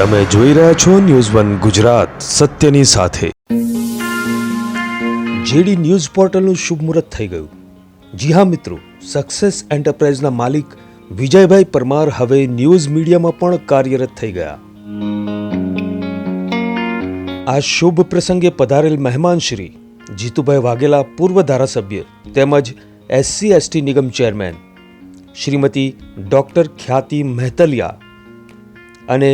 તમે જોઈ રહ્યા છો ન્યૂઝ વન ગુજરાત, સત્યની સાથે. જેડી ન્યૂઝ પોર્ટલનું શુભ મુહૂર્ત થઈ ગયું. જી હા મિત્રો સક્સેસ એન્ટરપ્રાઇઝના માલિક વિજયભાઈ પરમાર હવે ન્યૂઝ મીડિયામાં પણ કાર્યરત થઈ ગયા. આ શુભ પ્રસંગે પધારેલ મહેમાન શ્રી જીતુભાઈ વાઘેલા પૂર્વ ધારાસભ્ય તેમજ એસસી એસટી નિગમ ચેરમેન, શ્રીમતી ડોક્ટર ખ્યાતિ મહેતલિયા અને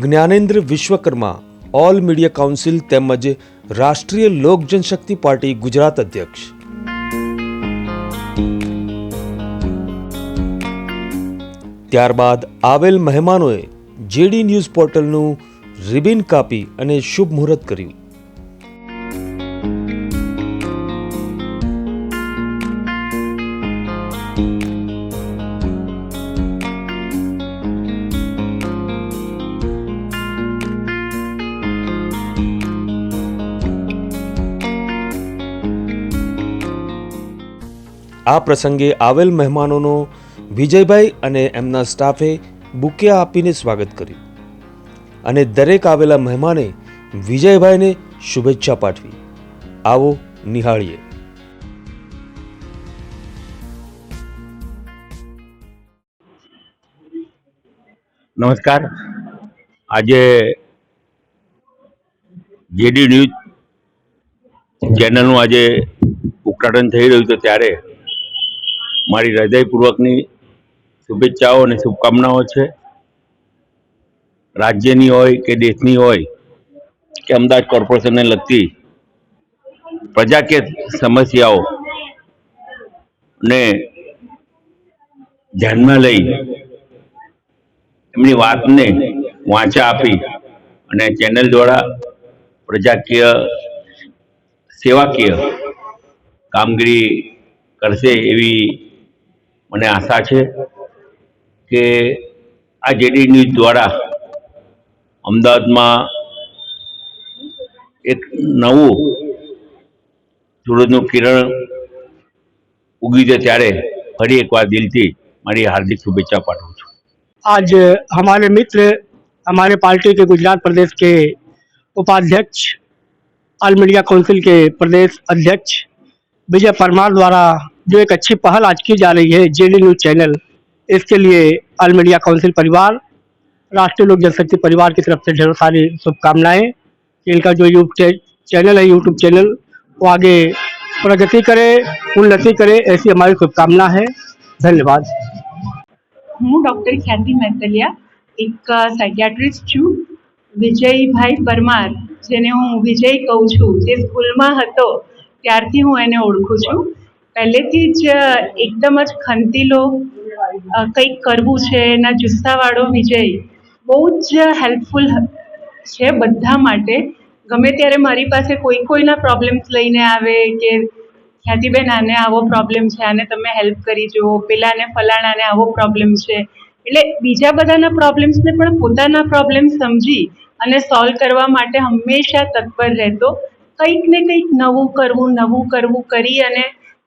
Gyanendra Vishwakarma all media council તેમજ રાષ્ટ્રીય લોક જનશક્તિ પાર્ટી ગુજરાત અધ્યક્ષ. ત્યારબાદ આવેલ મહેમાનોએ જેડી ન્યૂઝ પોર્ટલનું રિબિન કાપી અને શુભ મુહૂર્ત કર્યું. આ પ્રસંગે આવેલ મહેમાનોનો વિજયભાઈ અને એમના સ્ટાફે બુકે આપીને સ્વાગત કર્યું. અને દરેક આવેલા મહેમાને વિજયભાઈને શુભેચ્છા પાઠવી. આવો નિહાળીએ. નમસ્કાર. આજે જેડી ન્યૂઝ ચેનલનું આજે ઉદઘાટન થઈ રહ્યું છે ત્યારે મારી હૃદયપૂર્વકની શુભેચ્છાઓ અને શુભકામનાઓ છે. રાજ્યની હોય કે દેશની હોય કે અમદાવાદ કોર્પોરેશનને લગતી પ્રજાકીય સમસ્યાઓ ને ધ્યાનમાં લઈ એમની વાતને વાંચા આપી અને ચેનલ દ્વારા પ્રજાકીય સેવાકીય કામગીરી કરશે એવી મને આશા છે કે આ જેડી ન્યૂઝ દ્વારા અમદાવાદમાં એક નવું સૂરજનું કિરણ ઉગી છે ત્યારે ફરી એકવાર દિલથી મારી હાર્દિક શુભેચ્છા પાઠવું છું आज हमारे मित्र हमारे पार्टी के गुजरात प्रदेश के उपाध्यक्ष ऑल मीडिया काउंसिल के प्रदेश अध्यक्ष विजय परमार द्वारा जो एक अच्छी पहल आज की जा रही है जेडी न्यूज चैनल इसके लिए ऑल मीडिया काउंसिल परिवार राष्ट्रीय लोक जनशक्ति परिवार की तरफ से ढेरों सारी शुभकामनाएं कि इनका जो यूट्यूब चैनल है यूट्यूब चैनल वो आगे प्रगति करे उन्नति करे ऐसी हमारी शुभकामना है धन्यवाद હું ડૉક્ટર ખ્યાતિ મેતલિયા એક સાયકિયાટ્રિસ્ટ છું વિજયભાઈ પરમાર જેને હું વિજય કહું છું જે સ્કૂલમાં હતો ત્યારથી હું એને ઓળખું છું પહેલેથી જ એકદમ જ ખંતીલો કંઈક કરવું છે, એના જુસ્સાવાળો વિજય બહુ જ હેલ્પફુલ છે બધા માટે. ગમે ત્યારે મારી પાસે કોઈ કોઈના પ્રોબ્લેમ્સ લઈને આવે કે, ખ્યાતિબેન, આને આવો પ્રોબ્લેમ છે, આને તમે હેલ્પ કરી જુઓ, પેલાને ફલાણાને આવો પ્રોબ્લેમ છે. એટલે બીજા બધાના પ્રોબ્લેમ્સને પણ પોતાના પ્રોબ્લેમ સમજી અને સોલ્વ કરવા માટે હંમેશા તત્પર રહેતો, કંઈક ને કંઈક નવું કરવું નવું કરવું કરી અને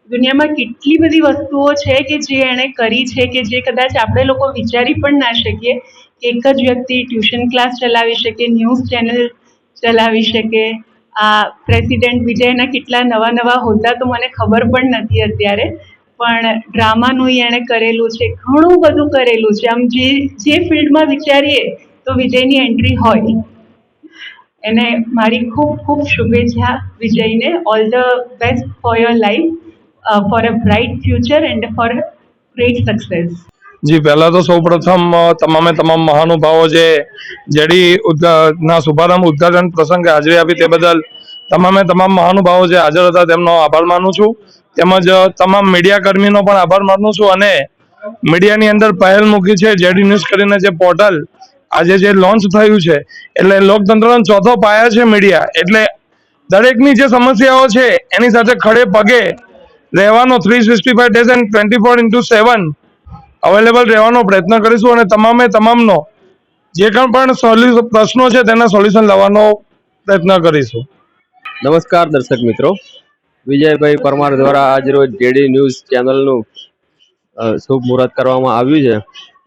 દુનિયામાં કેટલી બધી વસ્તુઓ છે કે જે એણે કરી છે કે જે કદાચ આપણે લોકો વિચારી પણ ના શકીએ એક જ વ્યક્તિ ટ્યુશન ક્લાસ ચલાવી શકે, ન્યૂઝ ચેનલ ચલાવી શકે. આ પ્રેસિડેન્ટ વિજયના કેટલા નવા નવા હોદ્દા તો મને ખબર પણ નથી અત્યારે, પણ ડ્રામાનું એણે કરેલું છે, ઘણું બધું કરેલું છે. આમ જે જે ફિલ્ડમાં વિચારીએ તો વિજયની એન્ટ્રી હોય. એને મારી ખૂબ ખૂબ શુભેચ્છા વિજયને. All the best for your life for a bright future and for great success ji, પહેલા તો સૌપ્રથમ તમામે તમામ મહાનુભાવો જે જેડી ના શુભારંભ, ઉદ્ઘાટન પ્રસંગે હાજરી આપી તે બદલ તમામે તમામ મહાનુભાવો જે હાજર હતા તેમનો આભાર માનું છું. તેમજ તમામ મીડિયા કર્મીનો પણ આભાર માનું છું અને મીડિયાની અંદર પહેલ મૂકી છે જેડી ન્યૂઝ કરીને જે પોર્ટલ આજે જે લોન્ચ થયું છે. એટલે લોકતંત્રનો ચોથો પાયા છે મીડિયા. એટલે દરેકની જે સમસ્યાઓ છે, એની સાથે ખડે પગે રહેવાનો three sixty five days and twenty four into seven available રહેવાનો પ્રયત્ન કરીશું અને તમામે તમામનો જે કંઈ પણ પ્રશ્નો છે તેના સોલ્યુશન લાવવાનો પ્રયત્ન કરીશું. નમસ્કાર દર્શક મિત્રો. વિજયભાઈ પરમાર દ્વારા આજ રોજ જેડી ન્યૂઝ ચેનલનું શુભ મુહૂર્ત કરવામાં આવ્યું છે.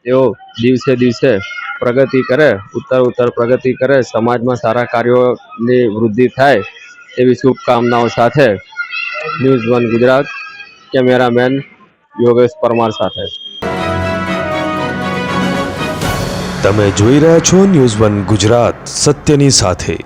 તેઓ દિવસે દિવસે પ્રગતિ કરે, ઉત્તર ઉત્તર પ્રગતિ કરે, સમાજમાં સારા કાર્યોની વૃદ્ધિ થાય એવી શુભકામનાઓ સાથે news one Gujarat cameraman Yogesh Parmar સાથે. તમે જોઈ રહ્યા છો ન્યૂઝ વન ગુજરાત સત્યની સાથે.